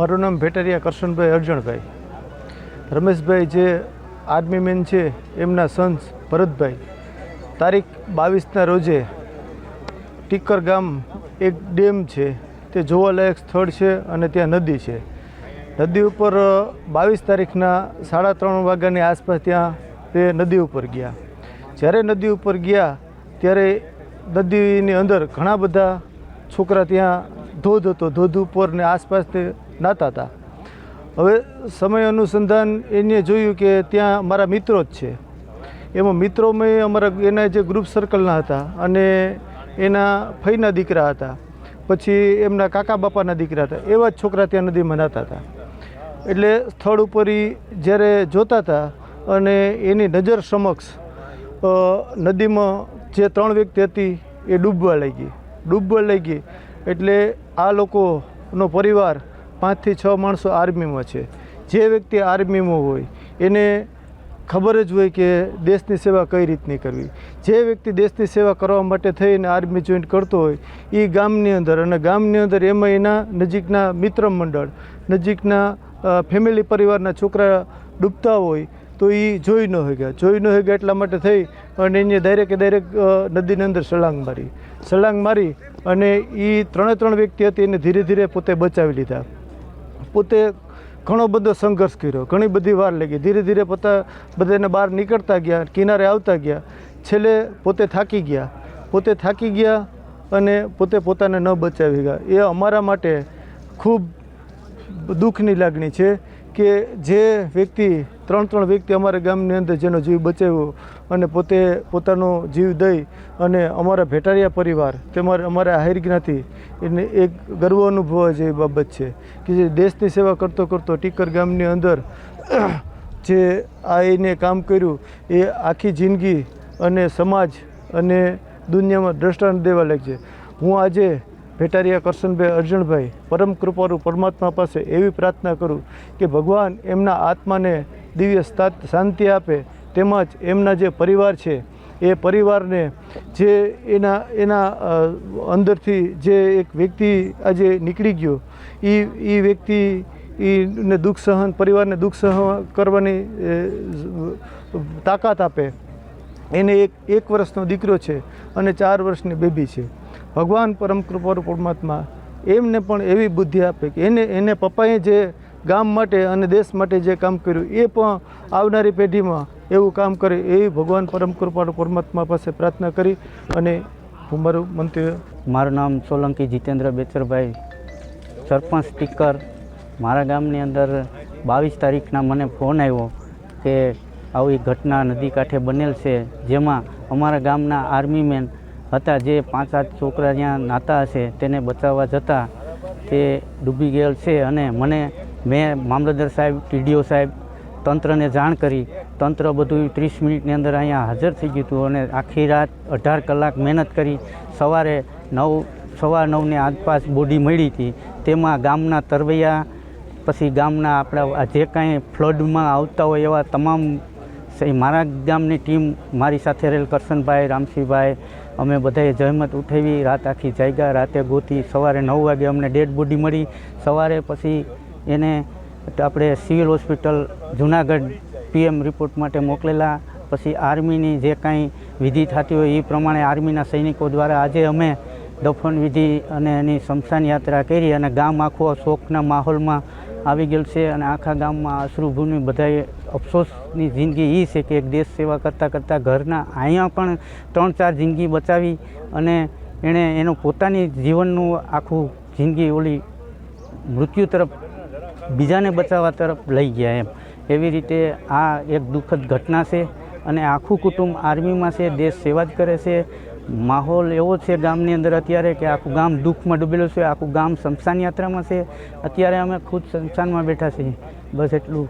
મારું નામ ભેટરિયા કરશનભાઈ અર્જણભાઈ. રમેશભાઈ જે આર્મી મેન છે, એમના સન્સ ભરતભાઈ. તારીખ બાવીસના રોજે ટીકર ગામ એક ડેમ છે, તે જોવાલાયક સ્થળ છે અને ત્યાં નદી છે. નદી ઉપર બાવીસ તારીખના સાડા ત્રણ વાગ્યાની આસપાસ ત્યાં તે નદી ઉપર ગયા. જ્યારે નદી ઉપર ગયા, ત્યારે નદીની અંદર ઘણા બધા છોકરા ત્યાં ધોધ હતો. ધોધ ઉપર ને આસપાસ તે નાતા હતા. હવે સમય અનુસંધાન એને જોયું કે ત્યાં મારા મિત્રો જ છે. એમાં મિત્રોમાં અમારા એના જે ગ્રુપ સર્કલના હતા અને એના ફઈના દીકરા હતા. પછી એમના કાકા બાપાના દીકરા હતા. એવા જ છોકરા ત્યાં નદીમાં નાતા હતા. એટલે સ્થળ ઉપર જ્યારે જોતા હતા અને એની નજર સમક્ષ નદીમાં જે ત્રણ વ્યક્તિ હતી એ ડૂબવા લાગી. ડૂબવા લાગી. એટલે આ લોકોનો પરિવાર પાંચથી છ માણસો આર્મીમાં છે. જે વ્યક્તિ આર્મીમાં હોય, એને ખબર જ હોય કે દેશની સેવા કઈ રીતની કરવી. જે વ્યક્તિ દેશની સેવા કરવા માટે થઈને આર્મી જોઈન્ટ કરતો હોય એ ગામની અંદર અને ગામની અંદર એમાં એના નજીકના મિત્ર મંડળ, નજીકના ફેમિલી પરિવારના છોકરા ડૂબતા હોય, તો એ જોઈ ન ગયા જોઈ ન ગયા એટલા માટે થઈ અને એને ડાયરેક્ટ ડાયરેક્ટ નદીની અંદર સળાંગ મારી. સળાંગ મારી અને એ ત્રણે ત્રણ વ્યક્તિ હતી, એને ધીરે ધીરે પોતે બચાવી લીધા. પોતે ઘણો બધો સંઘર્ષ કર્યો. ઘણી બધી વાર લાગી. ધીરે ધીરે પોતા બધાને બહાર નીકળતા ગયા, કિનારે આવતા ગયા. છેલ્લે પોતે થાકી ગયા. પોતે થાકી ગયા અને પોતે પોતાને ન બચાવી ગયા. એ અમારા માટે ખૂબ દુઃખની લાગણી છે. કે જે વ્યક્તિ, ત્રણ ત્રણ વ્યક્તિ અમારા ગામની અંદર જેનો જીવ બચાવ્યો અને પોતે પોતાનો જીવ દઈ અને અમારા ભેટારિયા પરિવાર તેમજ અમારા આહિર જ્ઞાતિ એને એક ગર્વ અનુભવવા જેવી બાબત છે કે જે દેશની સેવા કરતો કરતો ટીકર ગામની અંદર જે આ એને કામ કર્યું, એ આખી જિંદગી અને સમાજ અને દુનિયામાં દ્રષ્ટાંત દેવા લાગશે હું આજે ભેટારિયા કરશનભાઈ અર્જણભાઈ પરમ કૃપારૂ પરમાત્મા પાસે એવી પ્રાર્થના કરું કે ભગવાન એમના આત્માને દિવ્ય શાંતિ આપે, તેમજ એમના જે પરિવાર છે, એ પરિવારને જે એના એના અંદરથી જે એક વ્યક્તિ આજે નીકળી ગયો એ એ વ્યક્તિ એને દુઃખ સહન, પરિવારને દુઃખ સહન કરવાની તાકાત આપે. એને એક એક વર્ષનો દીકરો છે અને ચાર વર્ષની બેબી છે. ભગવાન પરમ કૃપાળુ પરમાત્મા એમને પણ એવી બુદ્ધિ આપે કે એને એને પપ્પાએ જે ગામ માટે અને દેશ માટે જે કામ કર્યું, એ પણ આવનારી પેઢીમાં એવું કામ કરે એવી ભગવાન પરમ કૃપાળુ પરમાત્મા પાસે પ્રાર્થના કરી અને હું મારું મંતવ્ય મારું નામ સોલંકી જીતેન્દ્ર બેચરભાઈ, સરપંચ, સ્પીકર. મારા ગામની અંદર બાવીસ તારીખના મને ફોન આવ્યો કે આવી ઘટના નદી કાંઠે બનેલ છે, જેમાં અમારા ગામના આર્મી મેન હતા જે પાંચ આઠ છોકરા જ્યાં નાતા હશે તેને બચાવવા જતાં તે ડૂબી ગયેલ છે અને મને મેં મામલતદાર સાહેબ, ટીડીઓ સાહેબ, તંત્રને જાણ કરી. તંત્ર બધું ત્રીસ મિનિટની અંદર અહીંયા હાજર થઈ ગયું હતું અને આખી રાત અઢાર કલાક મહેનત કરી. સવારે નવ, સવા નવને આસપાસ બોડી મળી હતી. તેમાં ગામના તરવૈયા, પછી ગામના આપણા જે કાંઈ ફ્લડમાં આવતા હોય એવા તમામ સ- મારા ગામની ટીમ મારી સાથે રહેલ કરશનભાઈ, રામસિંહભાઈ, અમે બધાએ જહેમત ઉઠાવી, રાત આખી જાગ્યા, રાતે ગોતી, સવારે નવ વાગે અમને ડેડ બોડી મળી. સવારે પછી એને આપણે civil hospital Junagadh PM report માટે મોકલેલા. પછી આર્મીની જે કાંઈ વિધિ થતી હોય એ પ્રમાણે આર્મીના સૈનિકો દ્વારા આજે અમે દફન વિધિ અને એની શમશાન યાત્રા કરી અને ગામ આખું શોકના માહોલમાં આવી ગયેલ છે અને આખા ગામમાં અશ્રુભૂમિ બધાએ અફસોસની જિંદગી એ છે કે એક દેશ સેવા કરતાં કરતાં ઘરના અહીંયા પણ ત્રણ ચાર જિંદગી બચાવી અને એણે એનું પોતાની જીવનનું આખું જિંદગી ઓલી મૃત્યુ તરફ, બીજાને બચાવવા તરફ લઈ ગયા એમ. એવી રીતે આ એક દુઃખદ ઘટના છે અને આખું કુટુંબ આર્મીમાં છે, દેશ સેવા જ કરે છે માહોલ એવો છે ગામની અંદર અત્યારે કે આખું ગામ દુઃખમાં ડૂબેલું છે, આખું ગામ શમશાન યાત્રામાં છે. અત્યારે અમે ખુદ શમશાનમાં બેઠા છીએ. બસ એટલું.